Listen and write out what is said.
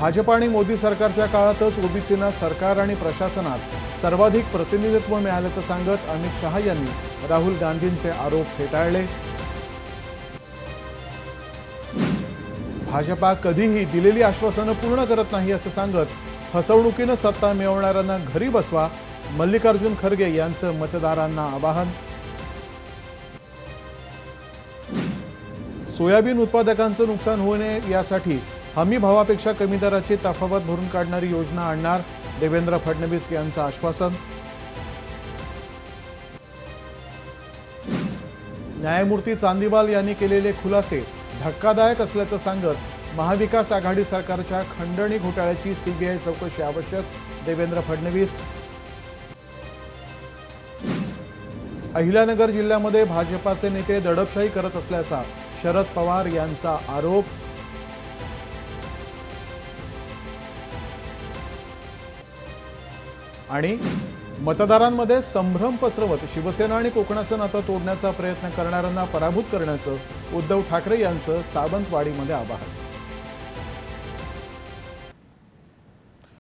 भाजप आणि मोदी सरकारच्या काळातच ओबीसींना सरकार आणि प्रशासनात सर्वाधिक प्रतिनिधित्व मिळाल्याचं सांगत अमित शहा यांनी राहुल गांधींचे आरोप फेटाळले. भाजपा कधीही दिलेली आश्वासनं पूर्ण करत नाही असं सांगत फसवणुकीनं सत्ता मिळवणाऱ्यांना घरी बसवा मल्लिकार्जुन खरगे यांचं मतदारांना आवाहन. सोयाबीन उत्पादकांचं नुकसान होऊ नये यासाठी हमी भावापेक्षा कमी दराची तफावत भरून काढणारी योजना आणणार देवेंद्र फडणवीस यांचं आश्वासन. न्यायमूर्ती चांदीवाल यांनी केलेले खुलासे धक्कादायक असल्याचं सांगत महाविकास आघाडी सरकारच्या खंडणी घोटाळ्याची सीबीआय चौकशी आवश्यक देवेंद्र फडणवीस. अहिल्यानगर जिल्ह्यामध्ये भाजपाचे नेते दडपशाही करत असल्याचा शरद पवार यांचा आरोप आणि मतदारांमध्ये संभ्रम पसरवत शिवसेना आणि कोकणाचं नातं तोडण्याचा प्रयत्न करणाऱ्यांना पराभूत करण्याचं उद्धव ठाकरे यांचं सावंतवाडीमध्ये आवाहन.